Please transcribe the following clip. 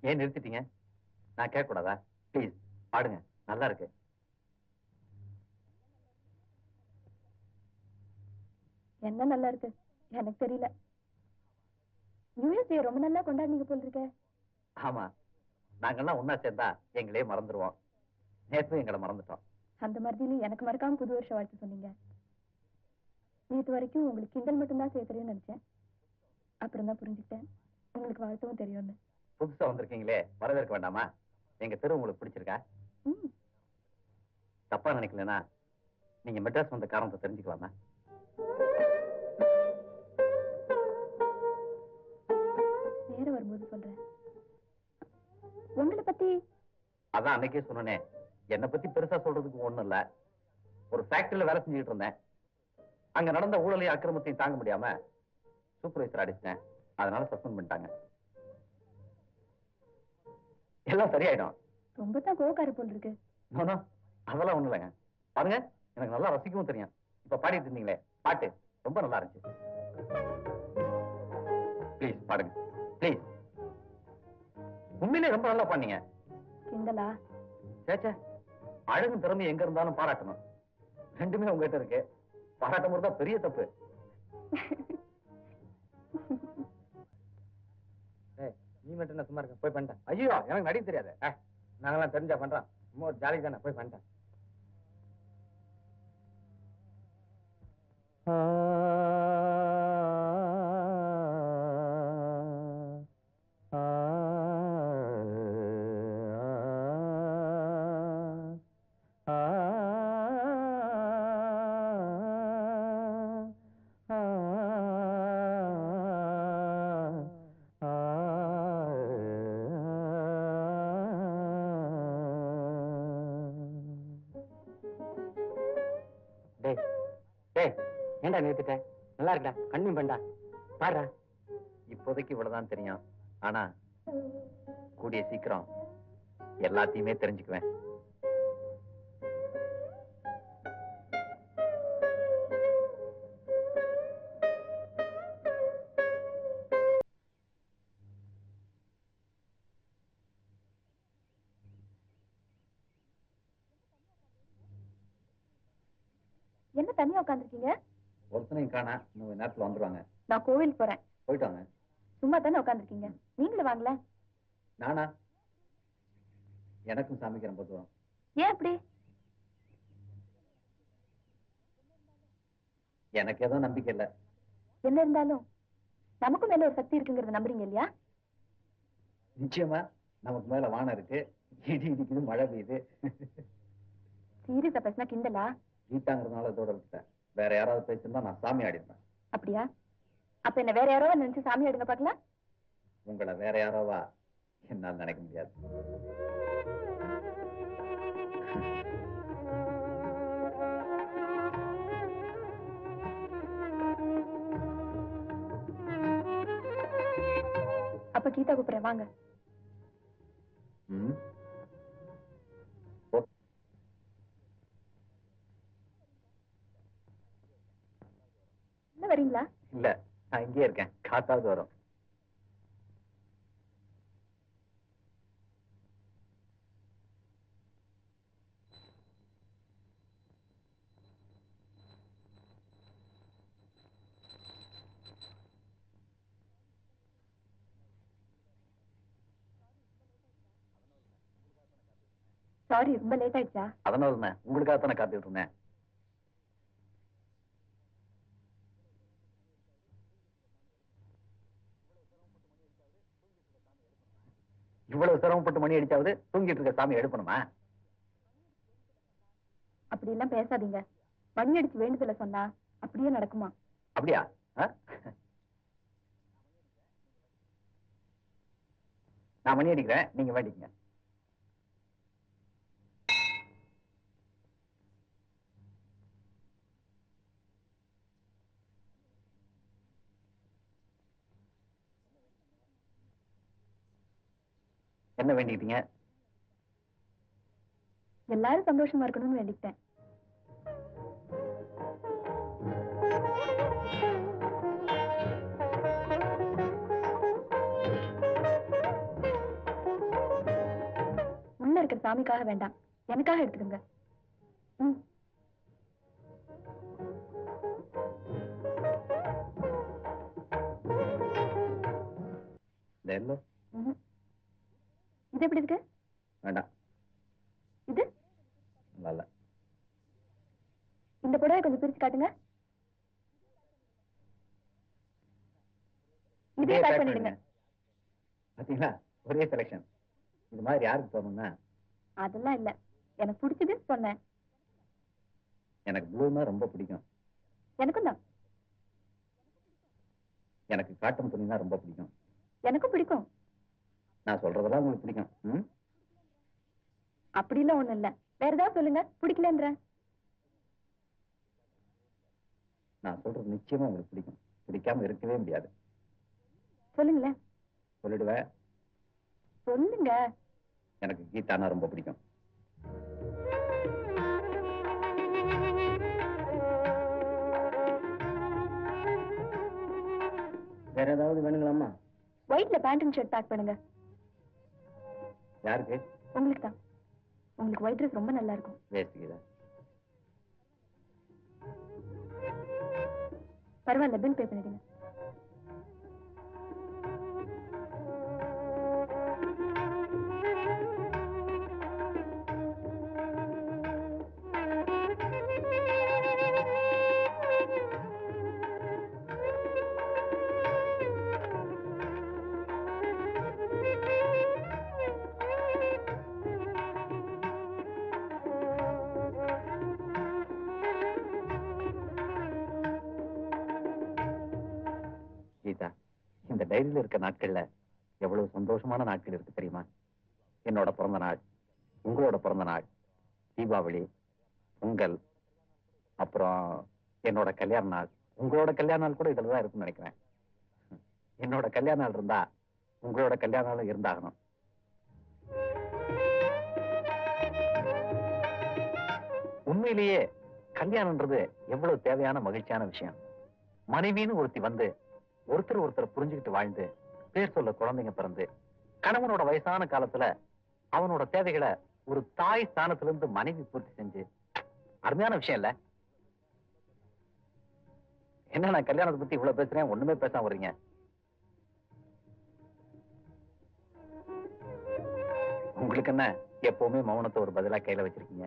ஏன் நிறுத்திட்டீங்க? நான் கேட்க கூடாதா ப்ளீஸ் பாடுங்க. நல்லா இருக்கு. என்ன நல்லா இருக்கு? எனக்கு தெரியல. டே ரொம்ப நல்லா கொண்டாடுனீங்க போல் இருக்க ஆமா. நாங்கெல்லாம் ஒண்ணா சேர்ந்தா எங்களே மறந்துருவோம். நேற்று எங்களை மறந்துட்டோம். அந்த மறுதியிலும் எனக்கு மறக்காம புது வருஷ வாழ்த்து சொன்னீங்க. நேத்து வரைக்கும் உங்களுக்கு கிண்டல் மட்டும்தான் தெரியும்னு நினைச்சேன். அப்புறம் தான் புரிஞ்சுக்கிட்டேன். உங்களுக்கு வாழ்த்தவும் தெரியும்னு. புதுசா வந்திருக்கீங்களே வரவேற்க வேண்டாமா? எங்க தெரு உங்களுக்கு பிடிச்சிருக்கா? தப்பா நினைக்கலனா நீங்க மெட்ராஸ் வந்த காரணத்தை தெரிஞ்சுக்கலாமா? நேரம் வரும்போது சொல்றேன். உங்களை பத்தி அதான் அன்னைக்கே சொன்னனே என்னை பத்தி பெருசா சொல்றதுக்கு ஒண்ணும் இல்ல. ஒரு ஃபேக்டரியில வேலை செஞ்சுட்டு இருந்தேன். அங்க நடந்த ஊழலையும் அக்கிரமத்தையும் தாங்க முடியாம சூப்பர்வைசர் அடிச்சிட்டேன். அதனால சஸ்பெண்ட் பண்ணிட்டாங்க. எல்லாம் சரியாயிடும். ரொம்ப தான் கோவக்கார போல் இருக்கு. அதெல்லாம் ஒண்ணும் இல்லைங்க. பாருங்க எனக்கு நல்லா ரசிக்கவும் தெரியும். இப்ப பாடிட்டு இருந்தீங்களே பாட்டு ரொம்ப நல்லா இருந்துச்சு. ப்ளீஸ் பாடுங்க. ப்ளீஸ் உண்மையிலே ரொம்ப நல்லா பண்ணீங்க கிண்டலா? சேச்சே அழகும் திறமை எங்க இருந்தாலும் பாராட்டணும். ரெண்டுமே உங்ககிட்ட இருக்கு. பாராட்டம் தான் பெரிய தப்பு. பண்ணிட்டு நான் சும்மா இருக்க? போய் பண்ணிட்டேன். ஐயோ எனக்கு நடிக்க தெரியாது. நாங்கெல்லாம் தெரிஞ்சா பண்றான் சும்மா ஒரு ஜாலி தானே போய் பண்ணிட்டேன். ஏன்டா நிறுத்திட்ட? நல்லா இருக்கடா கண்ணி பண்ணா. பாடுறா இப்போதைக்கு இவ்வளவுதான் தெரியும். ஆனா கூடிய சீக்கிரம் எல்லாத்தையுமே தெரிஞ்சுக்குவேன். என்ன தனியா உட்காந்துருக்கீங்க ஒருத்தனையும் காணா இன்னும் நேரத்துல வந்துருவாங்க. நான் கோவிலுக்கு போறேன். போயிட்டாங்க. சும்மா தானே உட்காந்துருக்கீங்க நீங்களும் வாங்கல நானா? எனக்கும் சாமிக்கு ரொம்ப தூரம் ஏன் அப்படி? எனக்கு ஏதோ நம்பிக்கை இல்ல. என்ன இருந்தாலும் நமக்கும் மேல ஒரு சக்தி இருக்குங்கறத நம்புறீங்க இல்லையா? நிச்சயமா நமக்கு மேல வானம் இருக்கு. இடி இடிக்குது மழை பெய்யுது. சீரியஸா பேசினா கிண்டலா? கீதாங்கிறதுனால இதோட விட்டுட்டேன். வேற யாராவது பேசியிருந்தா நான் சாமி ஆடிருப்பேன். அப்படியா? அப்ப என்ன வேற யாரோ நினைச்சு சாமி எடுங்க பாக்கலாம் உங்களை வேற யாரோவா என்னால் நினைக்க முடியாது. அப்ப கீதா கூப்பிடுறேன் வாங்க. என்ன வரீங்களா? இல்ல நான் இங்கேயே இருக்கேன். காத்தாவது வரும். சாரி ரொம்ப லேட் ஆயிடுச்சா? அதனால தானே உங்களுக்காக தானே காத்துட்டு இருந்தேன். இவ்வளவு சிரமப்பட்டு மணி அடிச்சாவது தூங்கிட்டு இருக்க சாமி எழுப்பணுமா அப்படி எல்லாம் பேசாதீங்க. மணி அடிச்சு வேண்டுதல சொன்னா அப்படியே நடக்குமா? அப்படியா? நான் மணி அடிக்கிறேன். நீங்க வேண்டிக்கங்க என்ன வேண்டிக்கிட்டீங்க? எல்லாரும் சந்தோஷமா இருக்கணும்னு வேண்டிக்கிட்டேன். இருக்கிற சாமிக்காக வேண்டாம். எனக்காக எடுத்துக்கோங்க. ம். ம்ஹும். இது எப்படி இருக்கு? வேண்டாம். இது? நல்லா. இந்த புடவை கொஞ்சம் பிரிச்சு காட்டுங்க. இதே பேக் பண்ணிடுங்க. பாத்தீங்களா ஒரே செலெக்ஷன் இது மாதிரி யாருக்கு தோணும்னா அதெல்லாம் இல்ல. எனக்கு பிடிச்சதுன்னு சொன்னேன். எனக்கு ப்ளூனா ரொம்ப பிடிக்கும். எனக்கும் தான். எனக்கு காட்டன் துணினா ரொம்ப பிடிக்கும். எனக்கும் பிடிக்கும். நான் சொல்றதெல்லாம் உங்களுக்கு பிடிக்கும்? அப்படிலாம் ஒண்ணும் இல்ல. வேற ஏதாவது சொல்லுங்க. பிடிக்கலன்ற. நான் சொல்றது நிச்சயமா உங்களுக்கு பிடிக்கும். பிடிக்காம இருக்கவே முடியாது. சொல்லுங்களேன். சொல்லிடுவேன். சொல்லுங்க. எனக்கு கீதானா ரொம்ப பிடிக்கும். வேற ஏதாவது வேணுங்களாம்மா? ஒயிட்ல பேண்ட் ஷர்ட் பேக் பண்ணுங்க. யாருக்கு? உங்களுக்கு தான் உங்களுக்கு ஒயிட் ட்ரெஸ் ரொம்ப நல்லா இருக்கும் வேஸ்ட் கீதா பரவாயில்ல பில் பே பண்ணிடுங்க. இந்த டைரியில இருக்க நாட்கள்ல எவ்வளவு சந்தோஷமான நாட்கள் இருக்கு தெரியுமா? என்னோட பிறந்த நாள் உங்களோட பிறந்த நாள் தீபாவளி பொங்கல் அப்புறம் என்னோட கல்யாண நாள். உங்களோட கல்யாண நாள் கூட இதுல தான் இருக்குன்னு நினைக்கிறேன். என்னோட கல்யாண நாள் இருந்தா உங்களோட கல்யாண நாளும் இருந்தாகணும். உண்மையிலேயே கல்யாணம்ன்றது எவ்வளவு தேவையான மகிழ்ச்சியான விஷயம். மனைவின்னு ஒருத்தி வந்து ஒருத்தர் ஒருத்தர் புரிஞ்சுக்கிட்டு வாழ்ந்து பேர் சொல்ல குழந்தைங்க பிறந்து கணவனோட வயசான காலத்துல அவனோட தேவைகளை ஒரு தாய் ஸ்தானத்துல இருந்து மனைவி பூர்த்தி செஞ்சு அருமையான விஷயம் இல்ல? என்ன நான் கல்யாணத்தை பத்தி இவ்வளவு பேசுறேன் ஒண்ணுமே பேசாம வர்றீங்க உங்களுக்கு என்ன எப்பவுமே மௌனத்தை ஒரு பதிலா கையில வச்சிருக்கீங்க?